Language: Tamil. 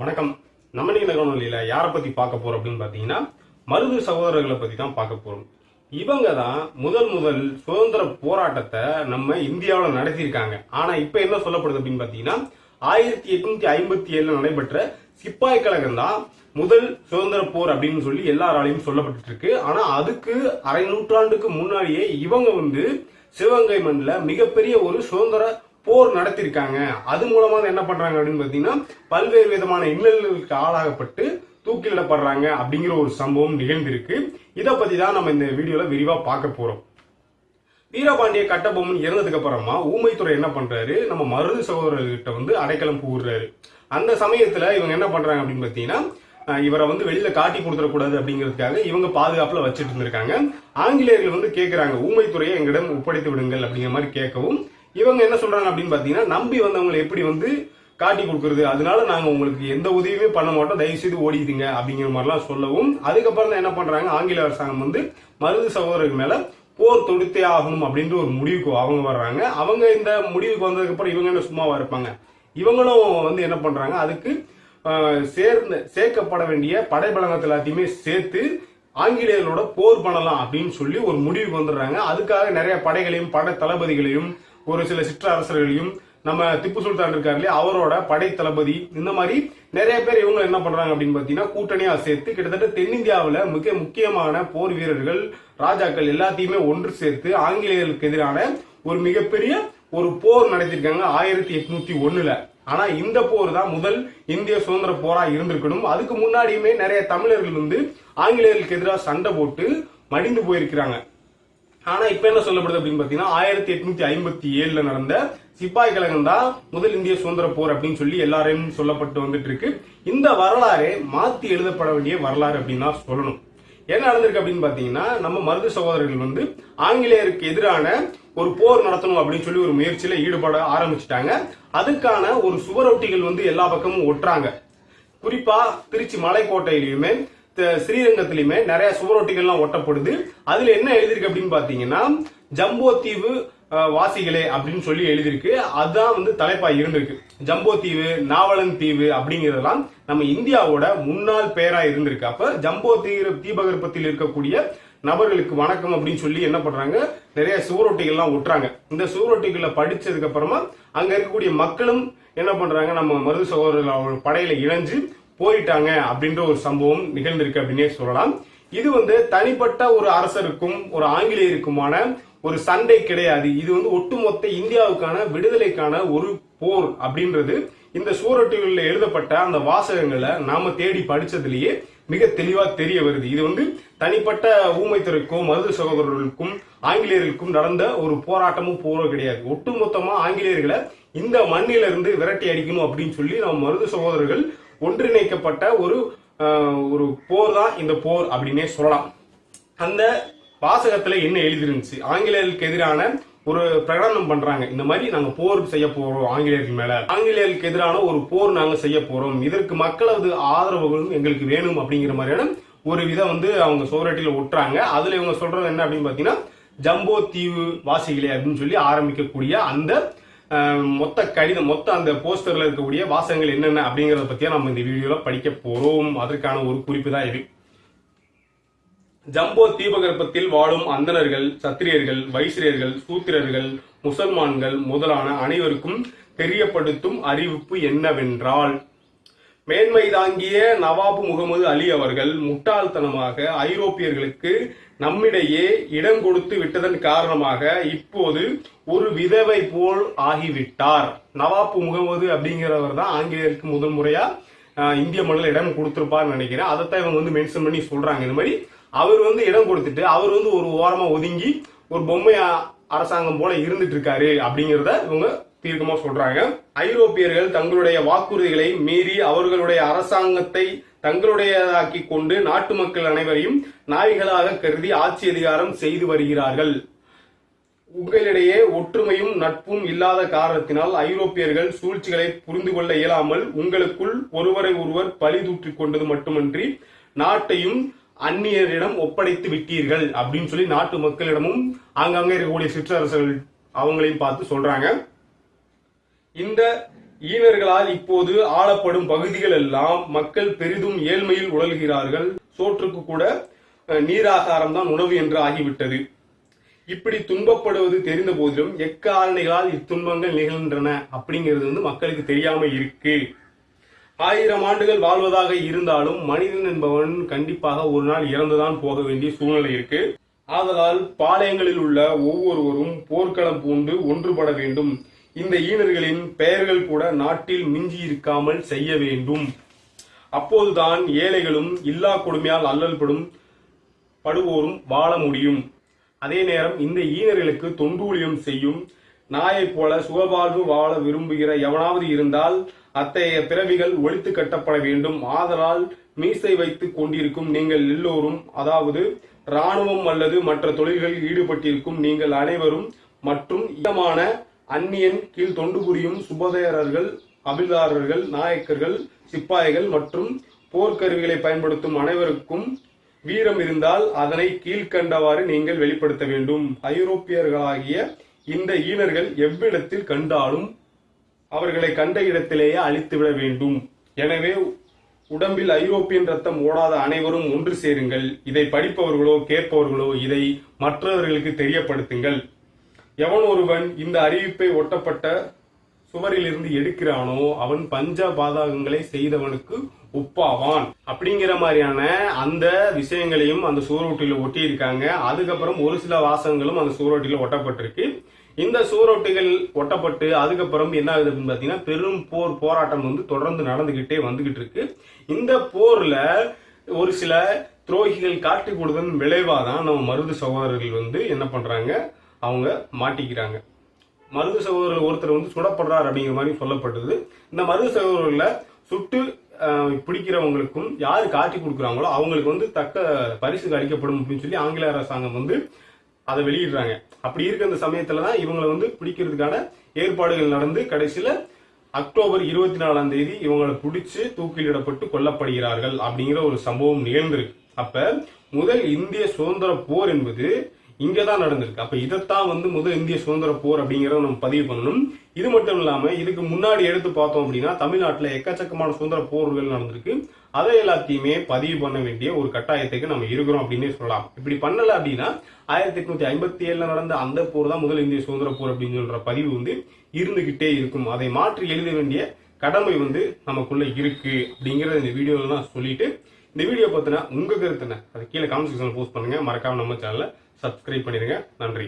வணக்கம். நம்ம இன்னைக்கு யாரை பத்தி பார்க்க போறோம் அப்படின்னு பாத்தீங்கன்னா மருது சகோதரர்களை பத்தி தான் பார்க்க போறோம். இவங்க தான் முதல் முதல் சுதந்திர போராட்டத்தை நம்ம இந்தியாவில் நடத்தியிருக்காங்க. ஆனா இப்ப என்ன சொல்லப்படுது அப்படின்னு பாத்தீங்கன்னா ஆயிரத்தி எட்நூத்தி ஐம்பத்தி ஏழுல நடைபெற்ற சிப்பாய் கழகம் தான் முதல் சுதந்திர போர் அப்படின்னு சொல்லி எல்லாராலையும் சொல்லப்பட்டு இருக்கு. ஆனா அதுக்கு அரை நூற்றாண்டுக்கு முன்னாடியே இவங்க வந்து சிவகங்கை மண்ணில் மிகப்பெரிய ஒரு சுதந்திர போர் நடத்திருக்காங்க. அது மூலமாக என்ன பண்ணுறாங்க அப்படின்னு பார்த்தீங்கன்னா பல்வேறு விதமான இன்னல்களுக்கு ஆளாகப்பட்டு தூக்கிலிடப்படுறாங்க அப்படிங்கிற ஒரு சம்பவம் நிகழ்ந்திருக்கு. இதை பற்றி தான் நம்ம இந்த வீடியோவில் விரிவாக பார்க்க போகிறோம் வீரபாண்டிய கட்டபொம்மன் இறந்ததுக்கு அப்புறமா ஊமைத்துறை என்ன பண்றாரு? நம்ம மருது சகோதரர்கிட்ட வந்து அடைக்கலம் கூறுறாரு. அந்த சமயத்துல இவங்க என்ன பண்றாங்க அப்படின்னு பாத்தீங்கன்னா இவரை வந்து வெளியில காட்டி கொடுத்துடக்கூடாது அப்படிங்கிறதுக்காக இவங்க பாதுகாப்புல வச்சுட்டு இருந்திருக்காங்க. ஆங்கிலேயர்கள் வந்து கேட்கிறாங்க ஊமைத்துறையை எங்களிடம் ஒப்படைத்து விடுங்கள் அப்படிங்கிற மாதிரி கேட்கவும் இவங்க என்ன சொல்றாங்க அப்படின்னு பாத்தீங்கன்னா நம்பி வந்தவங்களை எப்படி வந்து காட்டி கொடுக்கறது? அதனால நாங்க உங்களுக்கு எந்த உதவியுமே பண்ண மாட்டோம். தயவு செய்து ஓடிடுங்க அப்படிங்கிற மாதிரிலாம் சொல்லவும் அதுக்கப்புறம் தான் என்ன பண்றாங்க? ஆங்கில அரசாங்கம் வந்து மருது சகோதரர்கள் மேல போர் தொடுத்தே ஆகணும் அப்படின்ற ஒரு முடிவுக்கு அவங்க வர்றாங்க. அவங்க இந்த முடிவுக்கு வந்ததுக்கு அப்புறம் இவங்க என்ன சும்மாவா இருப்பாங்க? இவங்களும் வந்து என்ன பண்றாங்க? அதுக்கு சேர்ந்து சேர்க்கப்பட வேண்டிய படைபலங்கத்தை எல்லாத்தையுமே சேர்த்து ஆங்கிலேயர்களோட போர் பண்ணலாம் அப்படின்னு சொல்லி ஒரு முடிவுக்கு வந்துடுறாங்க. அதுக்காக நிறைய படைகளையும் படை தளபதிகளையும் ஒரு சில சிற்றரசர்களையும் நம்ம திப்பு சுல்தான் இருக்காரு இல்லையா அவரோட படை தளபதி. இந்த மாதிரி நிறைய பேர் இவங்க என்ன பண்றாங்க அப்படின்னு பாத்தீங்கன்னா கூட்டணியா சேர்த்து கிட்டத்தட்ட தென்னிந்தியாவில் மிக முக்கியமான போர் வீரர்கள் ராஜாக்கள் எல்லாத்தையுமே ஒன்று சேர்த்து ஆங்கிலேயர்களுக்கு எதிரான ஒரு மிகப்பெரிய ஒரு போர் நடத்திருக்காங்க ஆயிரத்தி எட்நூத்தி ஒண்ணுல. ஆனா இந்த போர் தான் முதல் இந்திய சுதந்திர போரா இருந்திருக்கணும். அதுக்கு முன்னாடியுமே நிறைய தமிழர்கள் வந்து ஆங்கிலேயர்களுக்கு எதிராக சண்டை போட்டு மடிந்து போயிருக்கிறாங்க. ஆனா இப்ப என்ன சொல்லப்படுது அப்படின்னு பாத்தீங்கன்னா ஆயிரத்தி எட்நூத்தி ஐம்பத்தி ஏழுல நடந்த சிப்பாய் கழகம் தான் முதல் இந்திய சுதந்திர போர் அப்படின்னு சொல்லி எல்லாரையும் சொல்லப்பட்டு வந்துட்டு இருக்கு இந்த வரலாறே மாத்தி எழுதப்பட வேண்டிய வரலாறு அப்படின்னு தான் சொல்லணும். என்ன நடந்திருக்கு அப்படின்னு பாத்தீங்கன்னா நம்ம மருது சகோதரர்கள் வந்து ஆங்கிலேயருக்கு எதிரான ஒரு போர் நடத்தணும் அப்படின்னு சொல்லி ஒரு முயற்சியில ஈடுபட ஆரம்பிச்சிட்டாங்க. அதுக்கான ஒரு சுவரொட்டிகள் வந்து எல்லா பக்கமும் ஒட்டுறாங்க. குறிப்பா திருச்சி மலைக்கோட்டையிலயுமே ஸ்ரீரங்கத்திலயுமே நிறைய சுவரொட்டிகள்லாம் ஒட்டப்படுது. அதுல என்ன எழுதிருக்கு அப்படின்னு பாத்தீங்கன்னா ஜம்போ தீவு வாசிகளே அப்படின்னு சொல்லி எழுதியிருக்கு. அதுதான் வந்து தலைப்பா இருந்திருக்கு. ஜம்போ தீவு நாவலன் தீவு அப்படிங்கிறதெல்லாம் நம்ம இந்தியாவோட முன்னாள் பெயரா இருந்திருக்கு. அப்ப ஜம்போ தீவு தீபகற்பத்தில் இருக்கக்கூடிய நபர்களுக்கு வணக்கம் அப்படின்னு சொல்லி என்ன பண்றாங்க? நிறைய சுவரொட்டிகள்லாம் ஒட்டுறாங்க. இந்த சுவரொட்டிகளை படிச்சதுக்கு அப்புறமா அங்க இருக்கக்கூடிய மக்களும் என்ன பண்றாங்க? நம்ம மருது சகோதரர்கள் படையில இணைஞ்சு போயிட்டாங்க அப்படின்ற ஒரு சம்பவம் நிகழ்ந்திருக்கு அப்படின்னே சொல்லலாம். இது வந்து தனிப்பட்ட ஒரு அரசருக்கும் ஒரு ஆங்கிலேயருக்குமான ஒரு சண்டை கிடையாது. இது வந்து ஒட்டுமொத்த இந்தியாவுக்கான விடுதலைக்கான ஒரு போர் அப்படின்றது இந்த சுவரொட்டிகளில் எழுதப்பட்ட அந்த வாசகங்களை நாம தேடி படிச்சதுலயே மிக தெளிவா தெரிய வருது. இது வந்து தனிப்பட்ட ஊமைத்துறைக்கும் மருது சகோதரர்களுக்கும் ஆங்கிலேயர்களுக்கும் நடந்த ஒரு போராட்டமும் போரோ கிடையாது. ஒட்டுமொத்தமா ஆங்கிலேயர்களை இந்த மண்ணில இருந்து விரட்டி அடிக்கணும் அப்படின்னு சொல்லி நம்ம மருது சகோதரர்கள் ஒன்றிணைக்கப்பட்ட ஒரு ஒரு போர் தான் இந்த போர் அப்படின்னே சொல்லலாம். அந்த வாசகத்துல என்ன எழுதிருந்துச்சு? ஆங்கிலேயர்களுக்கு எதிரான ஒரு பிரகடனம் பண்றாங்க. இந்த மாதிரி நாங்க போர் செய்ய போறோம் ஆங்கிலேயர்கள் மேல. ஆங்கிலேயர்களுக்கு எதிரான ஒரு போர் நாங்க செய்ய போறோம். இதற்கு மக்களது ஆதரவுகளும் எங்களுக்கு வேணும் அப்படிங்கிற மாதிரியான ஒரு விதம் வந்து அவங்க சோரட்டியில ஒட்டுறாங்க. அதுல இவங்க சொல்றது என்ன அப்படின்னு பாத்தீங்கன்னா ஜம்போ தீவு வாசிகளே அப்படின்னு சொல்லி ஆரம்பிக்கக்கூடிய அந்த மொத்த கடிதம் மொத்த அந்த போஸ்டர்ல இருக்கக்கூடிய வாசகங்கள் என்னென்ன அப்படிங்கறத பத்தியா நம்ம இந்த வீடியோல படிக்க போறோம். அதற்கான ஒரு குறிப்பு தான் இது. ஜம்போ தீபகற்பத்தில் வாழும் அந்தனர்கள் சத்திரியர்கள் வைசிரியர்கள் சூத்திரர்கள் முசல்மான்கள் முதலான அனைவருக்கும் தெரியப்படுத்தும் அறிவிப்பு என்னவென்றால் மேன்மை தாங்கிய நவாபு முகமது அலி அவர்கள் முட்டாள்தனமாக ஐரோப்பியர்களுக்கு நம்மிடையே இடம் கொடுத்து விட்டதன் காரணமாக இப்போது ஒரு விதவை போல் ஆகிவிட்டார். நவாபு முகமது அப்படிங்கிறவர் தான் ஆங்கிலேயருக்கு முதல் முறையா இந்திய மண்ணில் இடம் கொடுத்திருப்பார்னு நினைக்கிறேன். அதைத்தான் இவங்க வந்து மென்ஷன் பண்ணி சொல்றாங்க. இந்த மாதிரி அவர் வந்து இடம் கொடுத்துட்டு அவர் வந்து ஒரு ஓரமா ஒதுங்கி ஒரு பொம்மையா அரசாங்கம் போல இருந்துட்டு இருக்காரு அப்படிங்கிறத இவங்க தீர்க்கமா சொல்றாங்க. ஐரோப்பியர்கள் தங்களுடைய வாக்குறுதிகளை மீறி அவர்களுடைய அரசாங்கத்தை தங்களுடையதாக்கி கொண்டு நாட்டு மக்கள் அனைவரையும் நாய்களாக கருதி ஆட்சி அதிகாரம் செய்து வருகிறார்கள். உங்களிடையே ஒற்றுமையும் நட்பும் இல்லாத காரணத்தினால் ஐரோப்பியர்கள் சூழ்ச்சிகளை புரிந்து கொள்ள இயலாமல் உங்களுக்குள் ஒருவரை ஒருவர் பழி தூற்றிக் கொண்டது மட்டுமன்றி நாட்டையும் அந்நியரிடம் ஒப்படைத்து விட்டீர்கள் அப்படின்னு சொல்லி நாட்டு மக்களிடமும் அங்கங்க இருக்கக்கூடிய சிற்றரசர்கள் அவங்களையும் பார்த்து சொல்றாங்க. இந்த ஈனர்களால் இப்போது ஆளப்படும் பகுதிகள் எல்லாம் மக்கள் பெரிதும் ஏழ்மையில் உழல்கிறார்கள். சோற்றுக்கு கூட நீராகாரம் தான் உணவு என்று ஆகிவிட்டது. இப்படி துன்பப்படுவது தெரிந்த போதிலும் எக்காரணிகளால் இத்துன்பங்கள் நிகழ்கின்றன அப்படிங்கிறது வந்து மக்களுக்கு தெரியாம இருக்கு. ஆயிரம் ஆண்டுகள் வாழ்வதாக இருந்தாலும் மனிதன் என்பவன் கண்டிப்பாக ஒரு நாள் இறந்துதான் போக வேண்டிய சூழ்நிலை இருக்கு. ஆதலால் பாளையங்களில் உள்ள ஒவ்வொருவரும் போர்க்களம் பூண்டு ஒன்றுபட வேண்டும். இந்த ஈனர்களின் பெயர்கள் கூட நாட்டில் மிஞ்சி இருக்காமல் செய்ய வேண்டும். அப்போதுதான் ஏழைகளும் இல்லா கொடுமையால் அல்லல்படும் படுவோரும் வாழ முடியும். அதே நேரம் இந்த ஈனர்களுக்கு தொண்டூழியம் செய்யும் நாயைப் போல சுகவாழ்வு வாழ விரும்புகிற எவனாவது இருந்தால் அத்தகைய பிறவிகள் ஒழித்து கட்டப்பட வேண்டும். ஆதலால் மீசை வைத்துக் கொண்டிருக்கும் நீங்கள் எல்லோரும் அதாவது ராணுவம் அல்லது மற்ற தொழில்களில் ஈடுபட்டிருக்கும் நீங்கள் அனைவரும் மற்றும் இதமான அந்நியன் கீழ் தொண்டு புரியும் சுபதேரர்கள் அபிலாரர்கள் நாயக்கர்கள் சிப்பாய்கள் மற்றும் போர்க்கருவிகளை பயன்படுத்தும் அனைவருக்கும் வீரம் இருந்தால் அதனை கீழ்கண்டவாறு நீங்கள் வெளிப்படுத்த வேண்டும். ஐரோப்பியர்களாகிய இந்த ஈனர்கள் எவ்விடத்தில் கண்டாலும் அவர்களை கண்ட இடத்திலேயே அழித்துவிட வேண்டும். எனவே உடம்பில் ஐரோப்பியன் ரத்தம் ஓடாத அனைவரும் ஒன்று சேருங்கள். இதை படிப்பவர்களோ கேட்பவர்களோ இதை மற்றவர்களுக்கு தெரியப்படுத்துங்கள். எவன் ஒருவன் இந்த அறிவிப்பை ஒட்டப்பட்ட சுவரிலிருந்து எடுக்கிறானோ அவன் பஞ்ச பாதகங்களை செய்தவனுக்கு ஒப்பாவான் அப்படிங்கிற மாதிரியான அந்த விஷயங்களையும் அந்த சுவரொட்டியில ஒட்டி இருக்காங்க அதுக்கப்புறம் ஒரு சில வாசகங்களும் அந்த சுவரொட்டியில ஒட்டப்பட்டிருக்கு. இந்த சுவரொட்டிகள் ஒட்டப்பட்டு அதுக்கப்புறம் என்ன ஆகுது அப்படின்னு பாத்தீங்கன்னா பெரும் போர் போராட்டம் வந்து தொடர்ந்து நடந்துகிட்டே வந்துகிட்டு இருக்கு. இந்த போர்ல ஒரு சில துரோகிகள் காட்டி கொடுத்தன் விளைவாதான் நம்ம மருது சகோதரர்கள் வந்து என்ன பண்றாங்க? அவங்க மாட்டிக்கிறாங்க. மருது சகோதரர் ஒருத்தர் வந்து சுடப்படுறார் அப்படிங்கிற மாதிரி சொல்லப்பட்டது. இந்த மருது சகோதரர்களை சுட்டு பிடிக்கிறவங்களுக்கும் யாரு காட்டி கொடுக்குறாங்களோ அவங்களுக்கு வந்து தக்க பரிசு அளிக்கப்படும் அப்படின்னு சொல்லி ஆங்கில அரசாங்கம் வந்து அதை வெளியிடுறாங்க. அப்படி இருக்க அந்த சமயத்துல தான் இவங்களை வந்து பிடிக்கிறதுக்கான ஏற்பாடுகள் நடந்து கடைசியில அக்டோபர் இருபத்தி நாலாம் தேதி இவங்களை பிடிச்சு தூக்கிலிடப்பட்டு கொல்லப்படுகிறார்கள் அப்படிங்கிற ஒரு சம்பவம் நிகழ்ந்திருக்கு. அப்ப முதல் இந்திய சுதந்திர போர் என்பது இங்கே தான் நடந்திருக்கு. அப்போ இதைத்தான் வந்து முதல் இந்திய சுதந்திர போர் அப்படிங்கிறத நம்ம பதிவு பண்ணணும். இது மட்டும் இல்லாமல் இதுக்கு முன்னாடி எடுத்து பார்த்தோம் அப்படின்னா தமிழ்நாட்டில் எக்கச்சக்கமான சுதந்திர போர்கள் நடந்திருக்கு. அதை எல்லாத்தையுமே பதிவு பண்ண வேண்டிய ஒரு கட்டாயத்துக்கு நம்ம இருக்கிறோம் அப்படின்னே சொல்லலாம். இப்படி பண்ணலை அப்படின்னா ஆயிரத்தி எட்நூத்தி ஐம்பத்தி ஏழில் நடந்த அந்த போர் தான் முதல் இந்திய சுதந்திர போர் அப்படின்னு சொல்ற பதிவு வந்து இருந்துகிட்டே இருக்கும். அதை மாற்றி எழுத வேண்டிய கடமை வந்து நமக்குள்ள இருக்கு அப்படிங்கிறத இந்த வீடியோவில் தான் சொல்லிட்டு இந்த வீடியோ பத்தின உங்க கருத்து அதை கீழே கமெண்ட் செக்ஷனில் போஸ்ட் பண்ணுங்க. மறக்காம நம்ம சேனலை சப்ஸ்கிரைப் பண்ணிடுங்க நன்றி.